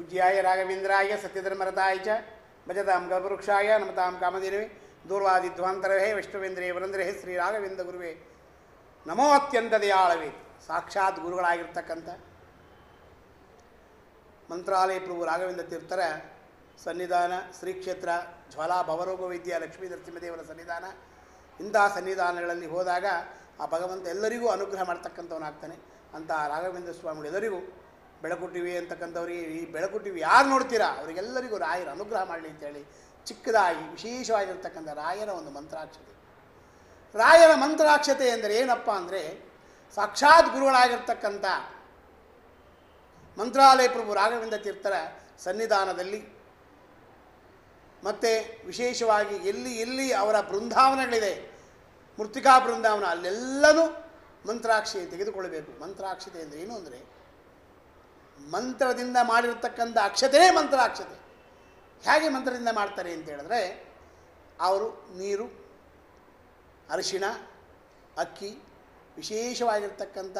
ಪೂಜ್ಯಾಯ ರಾಘವೇಂದ್ರಾಯ ಸತ್ಯಧರ್ಮರತಾಯ ಚ ಭಜತಾಂ ಗಲ್ಪವೃಕ್ಷಾಯ ನಮತಾಂ ಕಾಮಧೇನುವೆ. ದೂರ್ವಾದಿಧ್ವಾಂತರವೇ ವಿಷ್ಣುವೇಂದ್ರೇ ವರಂದ್ರೇ ಶ್ರೀ ರಾಘವೇಂದ್ರ ಗುರುವೇ. ನಮೋ ಅತ್ಯಂತ ದಯಾಳವೇ. ಸಾಕ್ಷಾತ್ ಗುರುಗಳಾಗಿರ್ತಕ್ಕಂಥ ಮಂತ್ರಾಲಯ ಪ್ರಭು ರಾಘವೇಂದ್ರ ತೀರ್ಥರ ಸನ್ನಿಧಾನ, ಶ್ರೀಕ್ಷೇತ್ರ ಜ್ವಾಲಾ ಭವರೋಗ ವೈದ್ಯ ಲಕ್ಷ್ಮೀ ನರಸಿಂಹದೇವರ ಸನ್ನಿಧಾನ. ಇಂಥ ಸನ್ನಿಧಾನಗಳಲ್ಲಿ ಹೋದಾಗ ಆ ಭಗವಂತ ಎಲ್ಲರಿಗೂ ಅನುಗ್ರಹ ಮಾಡ್ತಕ್ಕಂಥವನಾಗ್ತಾನೆ. ಅಂತ ರಾಘವೇಂದ್ರ ಸ್ವಾಮಿಗಳು ಎಲ್ಲರಿಗೂ ಬೆಳಕು ಅಂತಕ್ಕಂಥವ್ರಿಗೆ ಈ ಬೆಳಕು ಯಾರು ನೋಡ್ತೀರಾ? ಅವರಿಗೆಲ್ಲರಿಗೂ ರಾಯರ ಅನುಗ್ರಹ ಮಾಡಲಿ ಅಂತೇಳಿ ಚಿಕ್ಕದಾಗಿ ವಿಶೇಷವಾಗಿರ್ತಕ್ಕಂಥ ರಾಯರ ಒಂದು ಮಂತ್ರಾಕ್ಷತೆ. ರಾಯರ ಮಂತ್ರಾಕ್ಷತೆ ಎಂದರೆ ಏನಪ್ಪ ಅಂದರೆ ಸಾಕ್ಷಾತ್ ಗುರುಗಳಾಗಿರ್ತಕ್ಕಂಥ ಮಂತ್ರಾಲಯ ಪ್ರಭು ರಾಘವೇಂದ್ರ ತೀರ್ಥರ ಸನ್ನಿಧಾನದಲ್ಲಿ ಮತ್ತು ವಿಶೇಷವಾಗಿ ಎಲ್ಲಿ ಎಲ್ಲಿ ಅವರ ಬೃಂದಾವನಗಳಿದೆ, ಮೃತ್ತಿಕಾ ಬೃಂದಾವನ ಅಲ್ಲೆಲ್ಲನೂ ಮಂತ್ರಾಕ್ಷಿ ತೆಗೆದುಕೊಳ್ಳಬೇಕು. ಮಂತ್ರಾಕ್ಷತೆ ಅಂದರೆ ಏನು ಅಂದರೆ ಮಂತ್ರದಿಂದ ಮಾಡಿರತಕ್ಕಂಥ ಅಕ್ಷತೆಯೇ ಮಂತ್ರಾಕ್ಷತೆ ಹೇಗೆ ಮಂತ್ರದಿಂದ ಮಾಡ್ತಾರೆ ಅಂತ ಹೇಳಿದ್ರೆ, ಅವರು ನೀರು, ಅರಿಶಿಣ, ಅಕ್ಕಿ, ವಿಶೇಷವಾಗಿರ್ತಕ್ಕಂಥ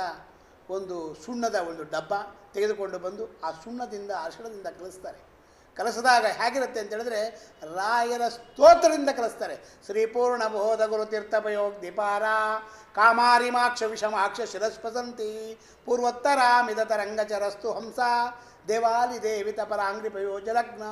ಒಂದು ಸುಣ್ಣದ ಒಂದು ಡಬ್ಬ ತೆಗೆದುಕೊಂಡು ಬಂದು ಆ ಸುಣ್ಣದಿಂದ, ಅರಿಶಿಣದಿಂದ ಕಲಿಸ್ತಾರೆ. ಕಲಿಸಿದಾಗ ಹೇಗಿರುತ್ತೆ ಅಂತ ಹೇಳಿದ್ರೆ ರಾಯರ ಸ್ತೋತ್ರದಿಂದ ಕಲಿಸ್ತಾರೆ. ಶ್ರೀಪೂರ್ಣ ಬೋಧ ಗುರು ತೀರ್ಥಪಯೋಗ ದೀಪಾರ ಕಾಮಾರಿಮಾಕ್ಷ ವಿಷಮಾಕ್ಷ ಶಿರಸ್ಪಸಂತಿ, ಪೂರ್ವೋತ್ತರ ಮಿದತರಂಗಚರಸ್ತು ಹಂಸ, ದೇವಾಲಿ ದೇವಿತ ಪರಾಂಗ್ರಿ ಪಯೋಜಲಗ್ನ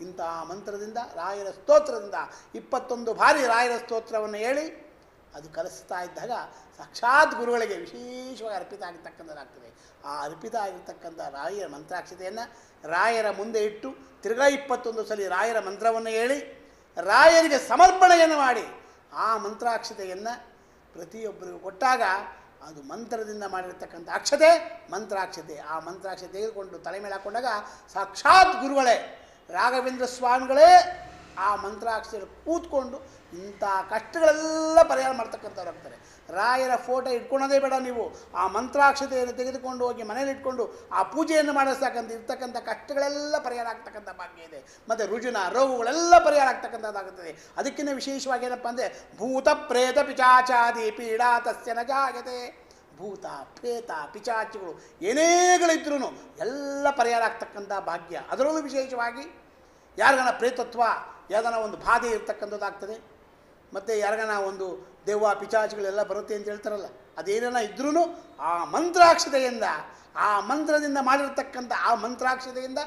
ಇಂತಹ ಮಂತ್ರದಿಂದ, ರಾಯರ ಸ್ತೋತ್ರದಿಂದ, ಇಪ್ಪತ್ತೊಂದು ಬಾರಿ ರಾಯರ ಸ್ತೋತ್ರವನ್ನು ಹೇಳಿ ಅದು ಕಲಿಸ್ತಾ ಇದ್ದಾಗ ಸಾಕ್ಷಾತ್ ಗುರುಗಳಿಗೆ ವಿಶೇಷವಾಗಿ ಅರ್ಪಿತ ಆಗಿರ್ತಕ್ಕಂಥದ್ದಾಗ್ತದೆ. ಆ ಅರ್ಪಿತ ಆಗಿರ್ತಕ್ಕಂಥ ರಾಯರ ಮಂತ್ರಾಕ್ಷತೆಯನ್ನು ರಾಯರ ಮುಂದೆ ಇಟ್ಟು ತಿರ್ಗಾ ಇಪ್ಪತ್ತೊಂದು ಸಲ ರಾಯರ ಮಂತ್ರವನ್ನು ಹೇಳಿ, ರಾಯರಿಗೆ ಸಮರ್ಪಣೆಯನ್ನು ಮಾಡಿ ಆ ಮಂತ್ರಾಕ್ಷತೆಯನ್ನು ಪ್ರತಿಯೊಬ್ಬರಿಗೂ ಕೊಟ್ಟಾಗ ಅದು ಮಂತ್ರದಿಂದ ಮಾಡಿರ್ತಕ್ಕಂಥ ಅಕ್ಷತೆ ಮಂತ್ರಾಕ್ಷತೆ. ಆ ಮಂತ್ರಾಕ್ಷತೆ ತೆಗೆದುಕೊಂಡು ತಲೆ ಮೇಲೆ ಹಾಕೊಂಡಾಗ ಸಾಕ್ಷಾತ್ ಗುರುಗಳೇ, ರಾಘವೇಂದ್ರ ಸ್ವಾಮಿಗಳೇ ಆ ಮಂತ್ರಾಕ್ಷರ ಕೂತ್ಕೊಂಡು ಇಂಥ ಕಷ್ಟಗಳೆಲ್ಲ ಪರಿಹಾರ ಮಾಡ್ತಕ್ಕಂಥವ್ರು ಆಗ್ತಾರೆ. ರಾಯರ ಫೋಟೋ ಇಟ್ಕೊಳೋದೇ ಬೇಡ ನೀವು. ಆ ಮಂತ್ರಾಕ್ಷತೆಯನ್ನು ತೆಗೆದುಕೊಂಡು ಹೋಗಿ ಮನೇಲಿ ಇಟ್ಕೊಂಡು ಆ ಪೂಜೆಯನ್ನು ಮಾಡಿಸ್ತಕ್ಕಂಥ ಇರ್ತಕ್ಕಂಥ ಕಷ್ಟಗಳೆಲ್ಲ ಪರಿಹಾರ ಆಗ್ತಕ್ಕಂಥ ಭಾಗ್ಯ ಇದೆ. ಮತ್ತು ರುಜುನ, ರೋಗಗಳೆಲ್ಲ ಪರಿಹಾರ ಆಗ್ತಕ್ಕಂಥದ್ದಾಗುತ್ತದೆ. ಅದಕ್ಕಿಂತ ವಿಶೇಷವಾಗಿ ಏನಪ್ಪ ಅಂದರೆ ಭೂತ ಪ್ರೇತ ಪಿಚಾಚಾದಿ ಪೀಡಾ ತಸ್ಯ ನ ಜಾಯತೆ. ಭೂತ, ಪ್ರೇತ, ಪಿಚಾಚಿಗಳು ಏನೇಗಳಿದ್ರೂ ಎಲ್ಲ ಪರಿಹಾರ ಆಗ್ತಕ್ಕಂಥ ಭಾಗ್ಯ. ಅದರಲ್ಲೂ ವಿಶೇಷವಾಗಿ ಯಾರಿಗನ ಪ್ರೇತತ್ವ ಯಾವ್ದಾನ ಒಂದು ಬಾಧೆ ಇರ್ತಕ್ಕಂಥದ್ದಾಗ್ತದೆ. ಮತ್ತು ಯಾರಿಗಾನ ಒಂದು ದೆವ್ವ ಪಿಚಾಚಿಗಳೆಲ್ಲ ಬರುತ್ತೆ ಅಂತ ಹೇಳ್ತಾರಲ್ಲ ಅದೇನ ಇದ್ರೂ ಆ ಮಂತ್ರಾಕ್ಷತೆಯಿಂದ, ಆ ಮಂತ್ರದಿಂದ ಮಾಡಿರ್ತಕ್ಕಂಥ ಆ ಮಂತ್ರಾಕ್ಷತೆಯಿಂದ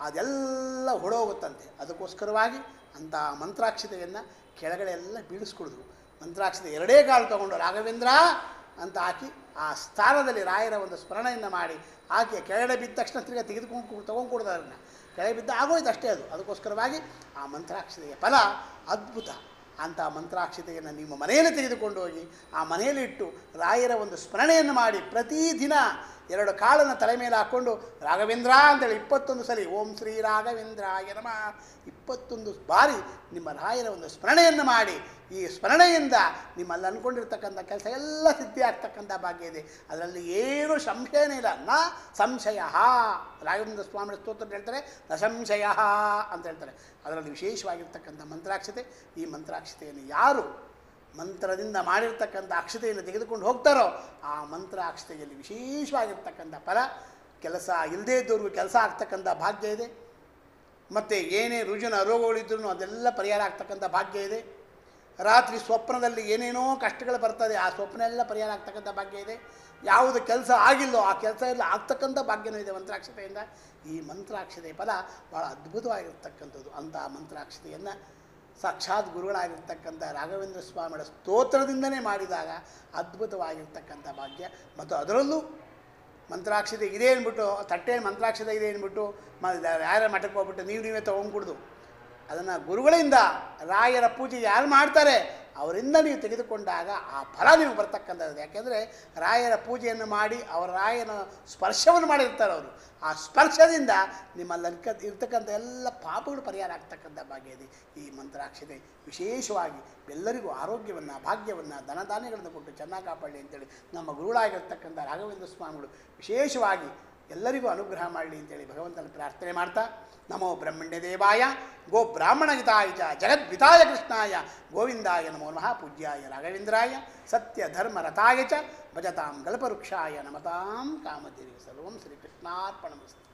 ಅದೆಲ್ಲ ಹೊಡೋಗುತ್ತಂತೆ ಅದಕ್ಕೋಸ್ಕರವಾಗಿ ಅಂಥ ಮಂತ್ರಾಕ್ಷತೆಯನ್ನು ಕೆಳಗಡೆ ಎಲ್ಲ ಬೀಳಿಸ್ಕೊಡಿದ್ರು. ಮಂತ್ರಾಕ್ಷತೆ ಎರಡೇ ಕಾಲು ತಗೊಂಡು, ರಾಘವೇಂದ್ರ ಅಂತ ಹಾಕಿ ಆ ಸ್ಥಾನದಲ್ಲಿ ರಾಯರ ಒಂದು ಸ್ಮರಣೆಯನ್ನು ಮಾಡಿ ಆಕೆ ಕೆಳಗಡೆ ಬಿದ್ದ ತಕ್ಷಣ ತಿರ್ಗಿ ತೆಗೆದುಕೊಂಡು ತೊಗೊಂಡು ಕೆಳಗೆ ಬಿದ್ದ ಆಗೋಯ್ತು ಅಷ್ಟೇ ಅದು. ಅದಕ್ಕೋಸ್ಕರವಾಗಿ ಆ ಮಂತ್ರಾಕ್ಷತೆಯ ಫಲ ಅದ್ಭುತ ಅಂಥ ಮಂತ್ರಾಕ್ಷತೆಯನ್ನು ನಿಮ್ಮ ಮನೆಯಲ್ಲಿ ತೆಗೆದುಕೊಂಡು ಹೋಗಿ ಆ ಮನೆಯಲ್ಲಿ ಇಟ್ಟು ರಾಯರ ಒಂದು ಸ್ಮರಣೆಯನ್ನು ಮಾಡಿ ಪ್ರತಿದಿನ ಎರಡು ಕಾಳನ್ನು ತಲೆ ಮೇಲೆ ಹಾಕ್ಕೊಂಡು ರಾಘವೇಂದ್ರ ಅಂತೇಳಿ ಇಪ್ಪತ್ತೊಂದು ಸಲ, ಓಂ ಶ್ರೀ ರಾಘವೇಂದ್ರಾಯ ನಮಃ. ಇಪ್ಪತ್ತೊಂದು ಬಾರಿ ನಿಮ್ಮ ರಾಯರ ಒಂದು ಸ್ಮರಣೆಯನ್ನು ಮಾಡಿ, ಈ ಸ್ಮರಣೆಯಿಂದ ನಿಮ್ಮಲ್ಲಿ ಅಂದ್ಕೊಂಡಿರ್ತಕ್ಕಂಥ ಕೆಲಸ ಎಲ್ಲ ಸಿದ್ಧಿ ಆಗ್ತಕ್ಕಂಥ ಭಾಗ್ಯ ಇದೆ. ಅದರಲ್ಲಿ ಏನು ಸಂಶಯನೇ ಇಲ್ಲ. ನ ಸಂಶಯ ರಾಘವೇಂದ್ರ ಸ್ವಾಮಿ ಸ್ತೋತ್ರ ಹೇಳ್ತಾರೆ, ನ ಸಂಶಯ ಅಂತ ಹೇಳ್ತಾರೆ. ಅದರಲ್ಲಿ ವಿಶೇಷವಾಗಿರ್ತಕ್ಕಂಥ ಮಂತ್ರಾಕ್ಷತೆ. ಈ ಮಂತ್ರಾಕ್ಷತೆಯನ್ನು ಯಾರು ಮಂತ್ರದಿಂದ ಮಾಡಿರ್ತಕ್ಕಂಥ ಅಕ್ಷತೆಯನ್ನು ತೆಗೆದುಕೊಂಡು ಹೋಗ್ತಾರೋ ಆ ಮಂತ್ರ ಅಕ್ಷತೆಯಲ್ಲಿ ವಿಶೇಷವಾಗಿರ್ತಕ್ಕಂಥ ಫಲ, ಕೆಲಸ ಇಲ್ಲದೇ ಇದ್ದವ್ರಿಗೂ ಕೆಲಸ ಆಗ್ತಕ್ಕಂಥ ಭಾಗ್ಯ ಇದೆ. ಮತ್ತು ಏನೇ ರುಜುನ ರೋಗಗಳಿದ್ರೂ ಅದೆಲ್ಲ ಪರಿಹಾರ ಆಗ್ತಕ್ಕಂಥ ಭಾಗ್ಯ ಇದೆ. ರಾತ್ರಿ ಸ್ವಪ್ನದಲ್ಲಿ ಏನೇನೋ ಕಷ್ಟಗಳು ಬರ್ತದೆ, ಆ ಸ್ವಪ್ನ ಎಲ್ಲ ಪರಿಹಾರ ಆಗ್ತಕ್ಕಂಥ ಭಾಗ್ಯ ಇದೆ. ಯಾವುದು ಕೆಲಸ ಆಗಿಲ್ಲೋ ಆ ಕೆಲಸ ಎಲ್ಲ ಆಗ್ತಕ್ಕಂಥ ಭಾಗ್ಯನೂ ಇದೆ ಮಂತ್ರಾಕ್ಷತೆಯಿಂದ. ಈ ಮಂತ್ರಾಕ್ಷತೆಯ ಫಲ ಭಾಳ ಅದ್ಭುತವಾಗಿರ್ತಕ್ಕಂಥದ್ದು. ಅಂತಹ ಮಂತ್ರಾಕ್ಷತೆಯನ್ನು ಸಾಕ್ಷಾತ್ ಗುರುಗಳಾಗಿರ್ತಕ್ಕಂಥ ರಾಘವೇಂದ್ರ ಸ್ವಾಮಿಗಳ ಸ್ತೋತ್ರದಿಂದನೇ ಮಾಡಿದಾಗ ಅದ್ಭುತವಾಗಿರ್ತಕ್ಕಂಥ ಭಾಗ್ಯ. ಮತ್ತು ಅದರಲ್ಲೂ ಮಂತ್ರಾಕ್ಷತೆ ಇದೆ ಅಂದ್ಬಿಟ್ಟು ತಟ್ಟೆ ಮಂತ್ರಾಕ್ಷತೆ ಇದೆ ಅಂದ್ಬಿಟ್ಟು, ಮ ಯಾರ ಮಠಕ್ಕೆ ಹೋಗ್ಬಿಟ್ಟು ನೀವು ನೀವೇ ತೊಗೊಂಡು ಕುಡ್ದು ಅದನ್ನು ಗುರುಗಳಿಂದ ರಾಯರ ಪೂಜೆ ಯಾರು ಮಾಡ್ತಾರೆ? ಅವರಿಂದ ನೀವು ತೆಗೆದುಕೊಂಡಾಗ ಆ ಫಲ ನೀವು ಬರ್ತಕ್ಕಂಥದ್ದು. ಯಾಕೆಂದರೆ ರಾಯರ ಪೂಜೆಯನ್ನು ಮಾಡಿ ಅವರ ರಾಯನ ಸ್ಪರ್ಶವನ್ನು ಮಾಡಿರ್ತಾರೆ ಅವರು. ಆ ಸ್ಪರ್ಶದಿಂದ ನಿಮ್ಮಲ್ಲಿ ಇರ್ತಕ್ಕಂಥ ಎಲ್ಲ ಪಾಪಗಳು ಪರಿಹಾರ ಆಗ್ತಕ್ಕಂಥ ಭಾಗ್ಯ ಇದೆ. ಈ ಮಂತ್ರಾಕ್ಷತೆ ವಿಶೇಷವಾಗಿ ಎಲ್ಲರಿಗೂ ಆರೋಗ್ಯವನ್ನು, ಭಾಗ್ಯವನ್ನು, ಧನಧಾನ್ಯಗಳನ್ನು ಕೊಟ್ಟು ಚೆನ್ನಾಗಿ ಕಾಪಾಡಲಿ ಅಂತೇಳಿ ನಮ್ಮ ಗುರುಗಳಾಗಿರ್ತಕ್ಕಂಥ ರಾಘವೇಂದ್ರ ಸ್ವಾಮಿಗಳು ವಿಶೇಷವಾಗಿ ಎಲ್ಲರಿಗೂ ಅನುಗ್ರಹ ಮಾಡಲಿ ಅಂತೇಳಿ ಭಗವಂತನ ಪ್ರಾರ್ಥನೆ ಮಾಡ್ತಾ, ನಮೋ ಬ್ರಹ್ಮಣ್ಯ ದೇವಾಯ, ಗೋ ಬ್ರಾಹ್ಮಣ ಹಿತಾಯ ಚ ಜಗದ್ವಿತಾಯ ಕೃಷ್ಣಾಯ, ಗೋವಿಂದಾಯ ನಮೋ ನಮಃ ಪೂಜ್ಯಾಯ ರಾಘವೇಂದ್ರಾಯ, ಸತ್ಯ ಧರ್ಮ ರಥಾಯ ಚ ಭಜತಾಂ ಗಲ್ಪವೃಕ್ಷಾಯ ನಮತಾಂ ಕಾಮದೇವಿ ಸರ್ವಂ ಶ್ರೀಕೃಷ್ಣಾರ್ಪಣಮಸ್ತು.